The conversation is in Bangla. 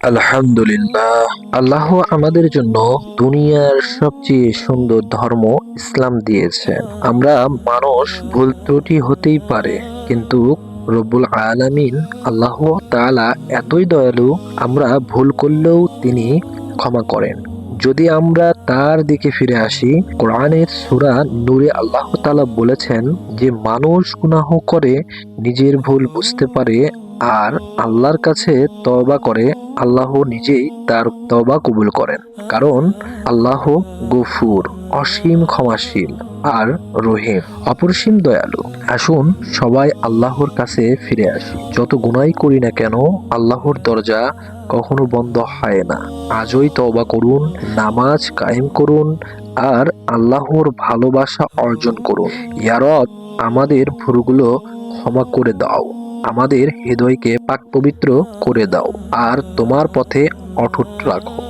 আলহামদুলিল্লাহ। আল্লাহ আমাদের জন্য দুনিয়ার সবচেয়ে সুন্দর ধর্ম ইসলাম দিয়েছেন আমরা মানুষ ভুল ত্রুটি হতেই পারে, কিন্তু রব্বুল আলামিন আল্লাহ তাআলা এতই দয়ালু, আমরা ভুল করলেও তিনি ক্ষমা করেন। যদি আমরা তার দিকে ফিরে আসি, কোরআনের সূরা নূরে আল্লাহ তাআলা বলেছেন যে, মানুষ গুনাহ করে, নিজের ভুল বুঝতে পারে আর আল্লাহর কাছে তওবা করে আল্লাহ নিজেই তার তওবা কবুল করেন। কারণ আল্লাহ গফুর, অসীম ক্ষমাশীল আর রহিম অপরিসীম দয়ালু। আসুন সবাই আল্লাহর কাছে ফিরে আসি। যত গুনাই করি না কেন আল্লাহর দরজা কখনো বন্ধ হয় না। আজই তওবা করুন, নামাজ কায়েম করুন আর আল্লাহর ভালোবাসা অর্জন করুন। ইয়ারব, আমাদের ভুলগুলো ক্ষমা করে দাও। আমাদের হৃদয়কে পাক পবিত্র করে দাও আর তোমার পথে অটুট রাখো।